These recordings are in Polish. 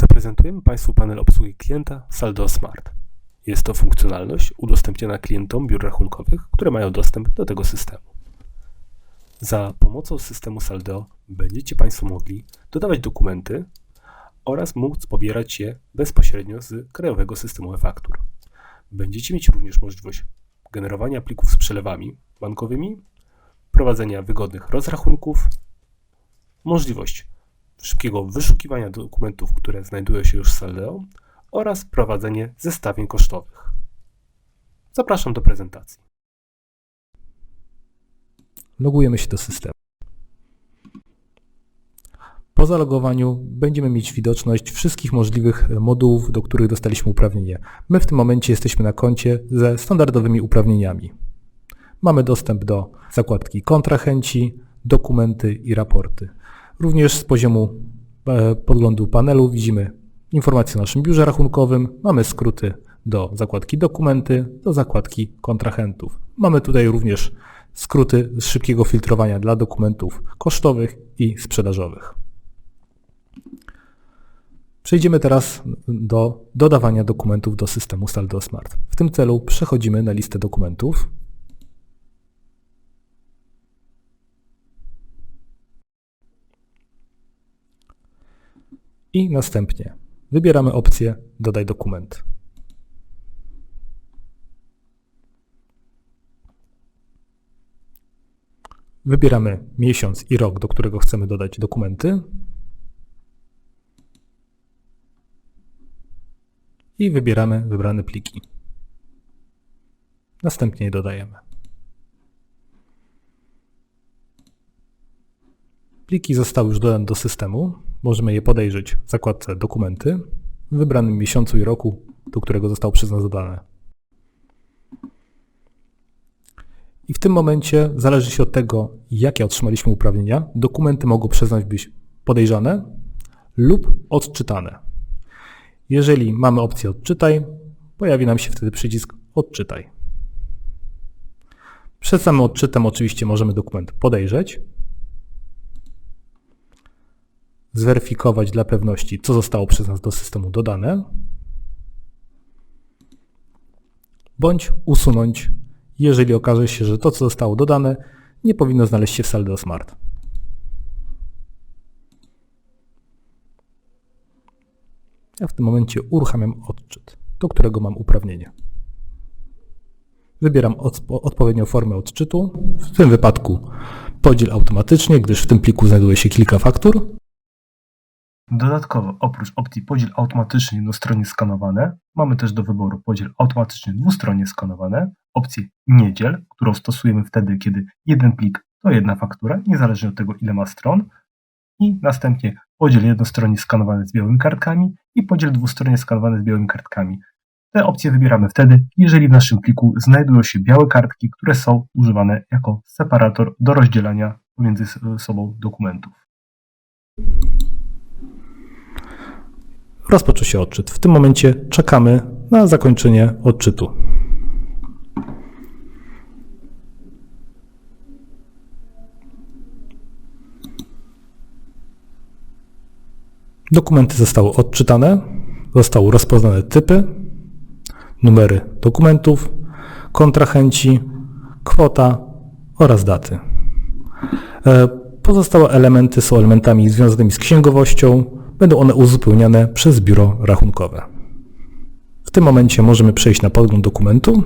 Zaprezentujemy Państwu panel obsługi klienta Saldo Smart. Jest to funkcjonalność udostępniona klientom biur rachunkowych, które mają dostęp do tego systemu. Za pomocą systemu Saldo będziecie Państwo mogli dodawać dokumenty oraz móc pobierać je bezpośrednio z krajowego systemu e-faktur. Będziecie mieć również możliwość generowania plików z przelewami bankowymi, prowadzenia wygodnych rozrachunków, możliwość szybkiego wyszukiwania dokumentów, które znajdują się już w Saldeo oraz prowadzenie zestawień kosztowych. Zapraszam do prezentacji. Logujemy się do systemu. Po zalogowaniu będziemy mieć widoczność wszystkich możliwych modułów, do których dostaliśmy uprawnienie. My w tym momencie jesteśmy na koncie ze standardowymi uprawnieniami. Mamy dostęp do zakładki kontrahenci, dokumenty i raporty. Również z poziomu e, podglądu panelu widzimy informacje o naszym biurze rachunkowym, mamy skróty do zakładki dokumenty, do zakładki kontrahentów. Mamy tutaj również skróty z szybkiego filtrowania dla dokumentów kosztowych i sprzedażowych. Przejdziemy teraz do dodawania dokumentów do systemu Saldo Smart. W tym celu przechodzimy na listę dokumentów. I następnie wybieramy opcję Dodaj dokument. Wybieramy miesiąc i rok, do którego chcemy dodać dokumenty. I wybieramy wybrane pliki. Następnie je dodajemy. Pliki zostały już dodane do systemu. Możemy je podejrzeć w zakładce Dokumenty w wybranym miesiącu i roku, do którego zostało przez nas dodane. I w tym momencie zależy się od tego, jakie otrzymaliśmy uprawnienia. Dokumenty mogą być podejrzane lub odczytane. Jeżeli mamy opcję odczytaj, pojawi nam się wtedy przycisk odczytaj. Przed samym odczytem oczywiście możemy dokument podejrzeć, zweryfikować dla pewności, co zostało przez nas do systemu dodane, bądź usunąć, jeżeli okaże się, że to, co zostało dodane, nie powinno znaleźć się w Saldo Smart. Ja w tym momencie uruchamiam odczyt, do którego mam uprawnienie. Wybieram odpo odpowiednią formę odczytu, w tym wypadku podziel automatycznie, gdyż w tym pliku znajduje się kilka faktur. Dodatkowo, oprócz opcji podziel automatycznie jednostronnie skanowane, mamy też do wyboru podziel automatycznie dwustronnie skanowane, opcję niedziel, którą stosujemy wtedy, kiedy jeden plik to jedna faktura, niezależnie od tego, ile ma stron, i następnie podziel jednostronnie skanowany z białymi kartkami i podziel dwustronnie skanowany z białymi kartkami. Te opcje wybieramy wtedy, jeżeli w naszym pliku znajdują się białe kartki, które są używane jako separator do rozdzielania pomiędzy sobą dokumentów. Rozpoczął się odczyt. W tym momencie czekamy na zakończenie odczytu. Dokumenty zostały odczytane, zostały rozpoznane typy, numery dokumentów, kontrahenci, kwota oraz daty. E, Pozostałe elementy są elementami związanymi z księgowością, będą one uzupełniane przez biuro rachunkowe. W tym momencie możemy przejść na podgląd dokumentu.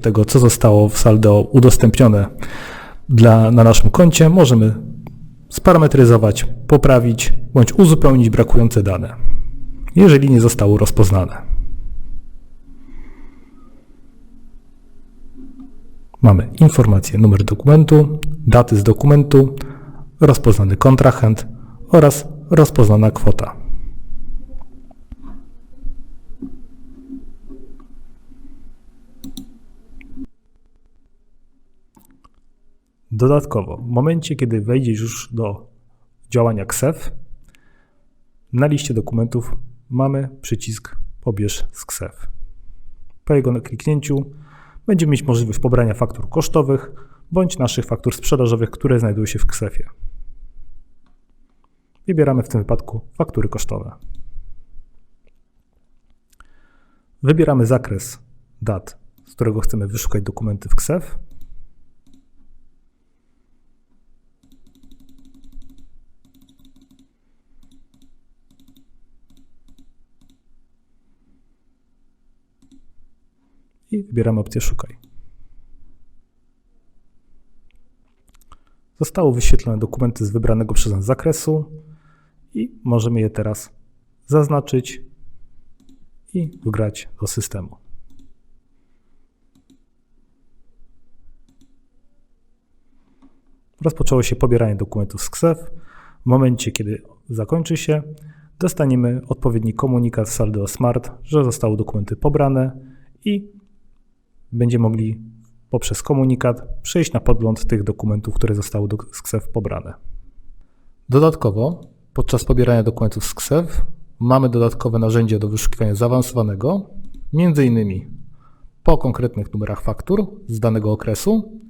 Tego, co zostało w saldo udostępnione dla, na naszym koncie, możemy sparametryzować, poprawić bądź uzupełnić brakujące dane, jeżeli nie zostało rozpoznane. Mamy informację, numer dokumentu, daty z dokumentu, rozpoznany kontrahent oraz rozpoznana kwota. Dodatkowo, w momencie, kiedy wejdziesz już do działania KSEF, na liście dokumentów mamy przycisk Pobierz z KSEF. Po jego kliknięciu będziemy mieć możliwość pobrania faktur kosztowych bądź naszych faktur sprzedażowych, które znajdują się w KSEF-ie. Wybieramy w tym wypadku faktury kosztowe. Wybieramy zakres dat, z którego chcemy wyszukać dokumenty w KSEF. I wybieramy opcję Szukaj. Zostały wyświetlone dokumenty z wybranego przez nas zakresu i możemy je teraz zaznaczyć i wgrać do systemu. Rozpoczęło się pobieranie dokumentów z KSEF. W momencie, kiedy zakończy się, dostaniemy odpowiedni komunikat z Saldo Smart, że zostały dokumenty pobrane i będziemy mogli poprzez komunikat przejść na podgląd tych dokumentów, które zostały do KSEF pobrane. Dodatkowo, podczas pobierania dokumentów z KSEF mamy dodatkowe narzędzie do wyszukiwania zaawansowanego, innymi po konkretnych numerach faktur z danego okresu,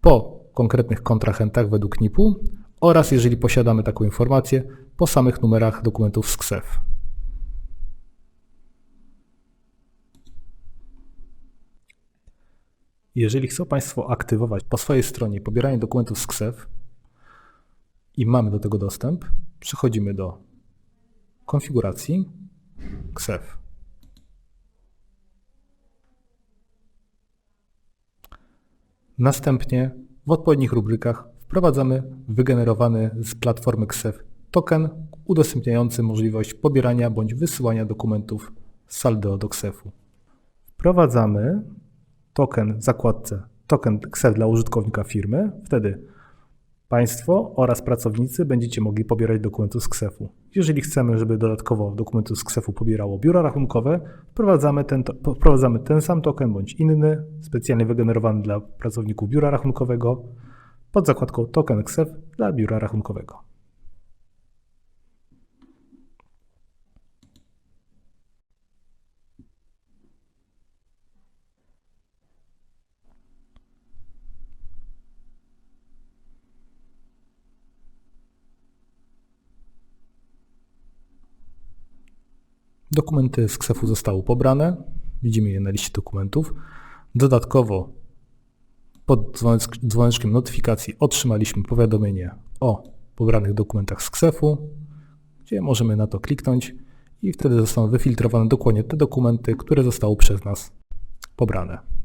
po konkretnych kontrahentach według NIP-u oraz, jeżeli posiadamy taką informację, po samych numerach dokumentów z KSEF. Jeżeli chcą Państwo aktywować po swojej stronie pobieranie dokumentów z KSEF i mamy do tego dostęp, przechodzimy do konfiguracji KSEF. Następnie w odpowiednich rubrykach wprowadzamy wygenerowany z platformy KSEF token udostępniający możliwość pobierania bądź wysyłania dokumentów z Saldeo do KSEF-u. Wprowadzamy token w zakładce token KSEF dla użytkownika firmy. Wtedy Państwo oraz pracownicy będziecie mogli pobierać dokumenty z KSEF-u. Jeżeli chcemy, żeby dodatkowo dokumenty z KSEF-u pobierało biuro rachunkowe, wprowadzamy ten, to- wprowadzamy ten sam token bądź inny, specjalnie wygenerowany dla pracowników biura rachunkowego pod zakładką token KSEF dla biura rachunkowego. Dokumenty z KSEF-u zostały pobrane. Widzimy je na liście dokumentów. Dodatkowo pod dzwonecz- dzwoneczkiem notyfikacji otrzymaliśmy powiadomienie o pobranych dokumentach z KSEF-u, gdzie możemy na to kliknąć i wtedy zostaną wyfiltrowane dokładnie te dokumenty, które zostały przez nas pobrane.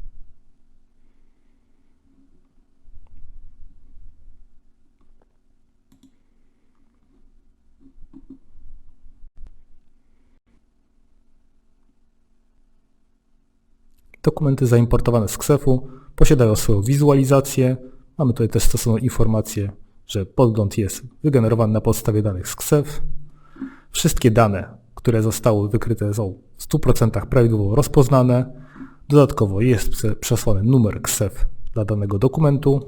Dokumenty zaimportowane z KSEF-u posiadają swoją wizualizację. Mamy tutaj też stosowną informację, że podgląd jest wygenerowany na podstawie danych z KSEF. Wszystkie dane, które zostały wykryte są w 100% prawidłowo rozpoznane. Dodatkowo jest prze- przesłany numer KSEF dla danego dokumentu.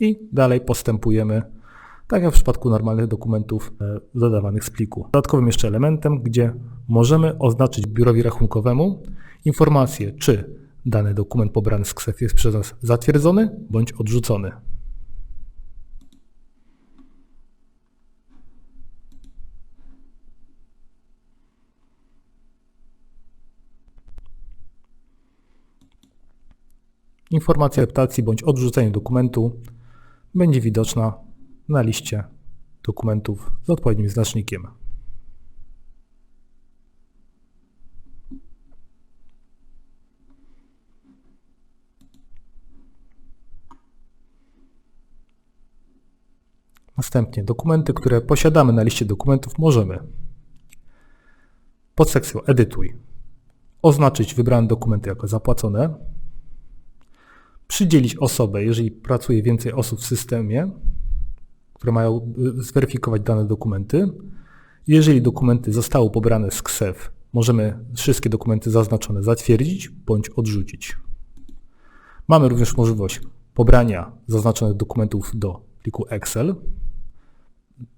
I dalej postępujemy, tak jak w przypadku normalnych dokumentów e, dodawanych z pliku. Dodatkowym jeszcze elementem, gdzie możemy oznaczyć biurowi rachunkowemu informację, czy dany dokument pobrany z KSEF jest przez nas zatwierdzony bądź odrzucony. Informacja o akceptacji bądź odrzuceniu dokumentu będzie widoczna na liście dokumentów z odpowiednim znacznikiem. Następnie dokumenty, które posiadamy na liście dokumentów możemy. Pod sekcją Edytuj. Oznaczyć wybrane dokumenty jako zapłacone, przydzielić osobę, jeżeli pracuje więcej osób w systemie, które mają y, zweryfikować dane dokumenty. Jeżeli dokumenty zostały pobrane z KSEF, możemy wszystkie dokumenty zaznaczone zatwierdzić bądź odrzucić. Mamy również możliwość pobrania zaznaczonych dokumentów do pliku Excel,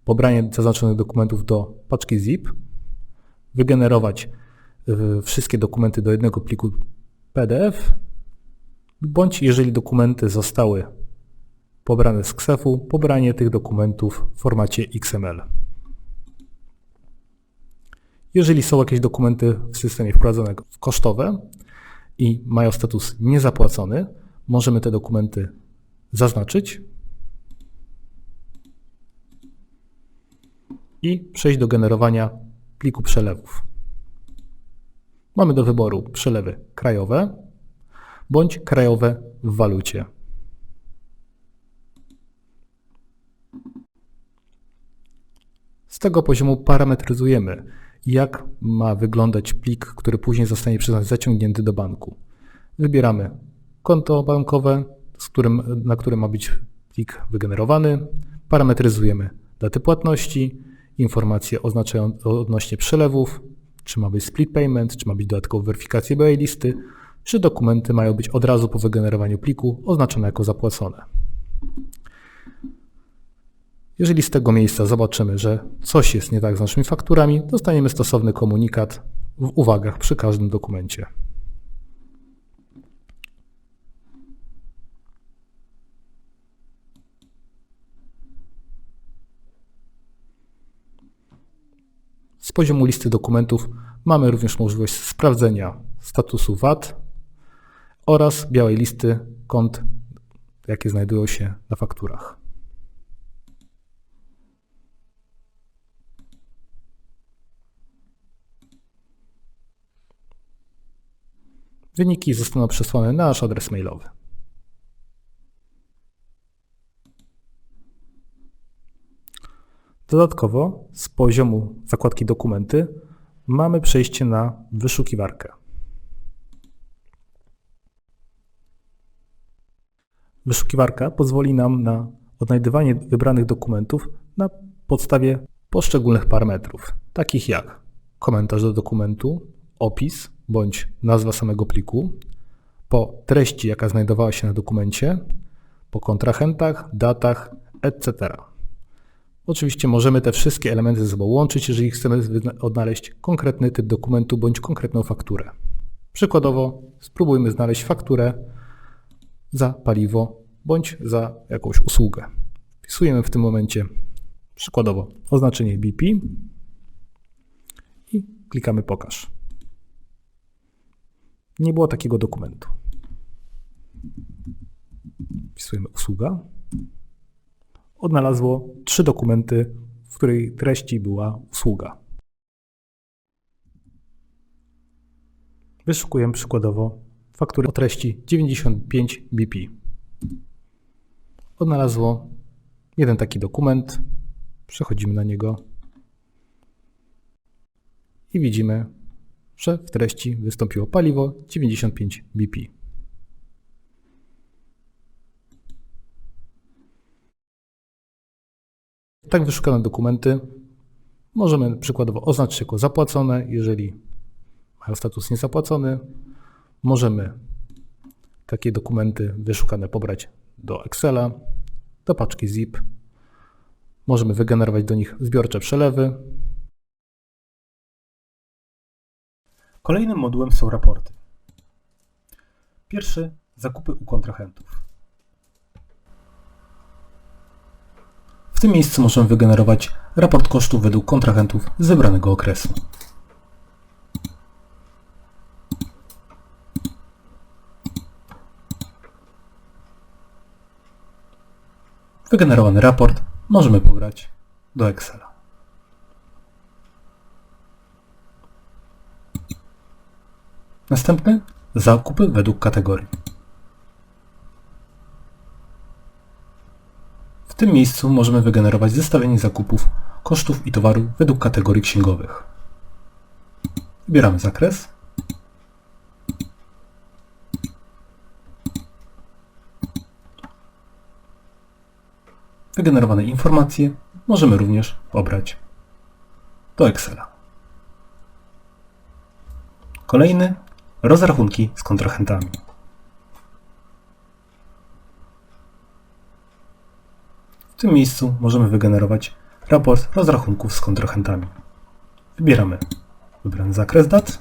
pobranie zaznaczonych dokumentów do paczki zip, wygenerować y, wszystkie dokumenty do jednego pliku PDF bądź jeżeli dokumenty zostały pobrane z KSEF-u, pobranie tych dokumentów w formacie XML. Jeżeli są jakieś dokumenty w systemie wprowadzone kosztowe i mają status niezapłacony, możemy te dokumenty zaznaczyć i przejść do generowania pliku przelewów. Mamy do wyboru przelewy krajowe bądź krajowe w walucie. Z tego poziomu parametryzujemy, jak ma wyglądać plik, który później zostanie przez nas zaciągnięty do banku. Wybieramy konto bankowe, którym, na którym ma być plik wygenerowany, parametryzujemy daty płatności, informacje odnośnie przelewów, czy ma być split payment, czy ma być dodatkowa weryfikacja BA listy, czy dokumenty mają być od razu po wygenerowaniu pliku oznaczone jako zapłacone. Jeżeli z tego miejsca zobaczymy, że coś jest nie tak z naszymi fakturami, dostaniemy stosowny komunikat w uwagach przy każdym dokumencie. Z poziomu listy dokumentów mamy również możliwość sprawdzenia statusu VAT oraz białej listy kont, jakie znajdują się na fakturach. Wyniki zostaną przesłane na nasz adres mailowy. Dodatkowo z poziomu zakładki dokumenty mamy przejście na wyszukiwarkę. Wyszukiwarka pozwoli nam na odnajdywanie wybranych dokumentów na podstawie poszczególnych parametrów, takich jak komentarz do dokumentu, opis bądź nazwa samego pliku, po treści, jaka znajdowała się na dokumencie, po kontrahentach, datach, etc. Oczywiście możemy te wszystkie elementy ze sobą łączyć, jeżeli chcemy odnaleźć konkretny typ dokumentu bądź konkretną fakturę. Przykładowo spróbujmy znaleźć fakturę za paliwo bądź za jakąś usługę. Wpisujemy w tym momencie przykładowo oznaczenie BP i klikamy pokaż. Nie było takiego dokumentu. Wpisujemy usługa. Odnalazło trzy dokumenty, w której treści była usługa. Wyszukujemy przykładowo fakturę o treści 95 BP. Odnalazło jeden taki dokument. Przechodzimy na niego i widzimy, że w treści wystąpiło paliwo 95 BP. Tak wyszukane dokumenty możemy przykładowo oznaczyć jako zapłacone, jeżeli mają status niezapłacony. Możemy takie dokumenty wyszukane pobrać do Excela, do paczki zip. Możemy wygenerować do nich zbiorcze przelewy. Kolejnym modułem są raporty. Pierwszy zakupy u kontrahentów. W tym miejscu możemy wygenerować raport kosztów według kontrahentów z wybranego okresu. Wygenerowany raport możemy pobrać do Excela. Następny zakupy według kategorii. W tym miejscu możemy wygenerować zestawienie zakupów kosztów i towarów według kategorii księgowych. Wybieramy zakres. Wygenerowane informacje możemy również pobrać do Excela. Kolejny Rozrachunki z kontrahentami. W tym miejscu możemy wygenerować raport rozrachunków z kontrahentami. Wybieramy wybrany zakres dat.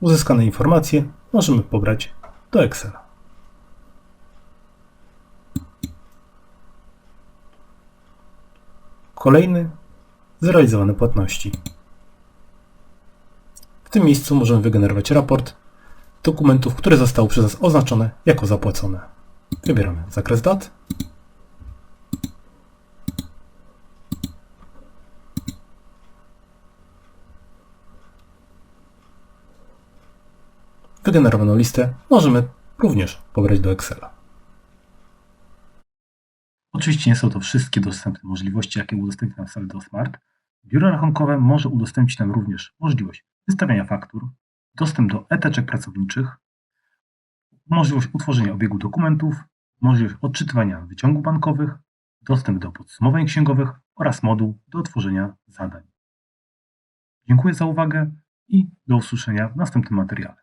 Uzyskane informacje możemy pobrać do Excela. Kolejny zrealizowane płatności. W tym miejscu możemy wygenerować raport dokumentów, które zostały przez nas oznaczone jako zapłacone. Wybieramy zakres dat. Wygenerowaną listę możemy również pobrać do Excela. Oczywiście nie są to wszystkie dostępne możliwości, jakie udostępnia Saldo Smart. Biuro Rachunkowe może udostępnić nam również możliwość wystawiania faktur, dostęp do eteczek pracowniczych, możliwość utworzenia obiegu dokumentów, możliwość odczytywania wyciągów bankowych, dostęp do podsumowań księgowych oraz moduł do tworzenia zadań. Dziękuję za uwagę i do usłyszenia w następnym materiale.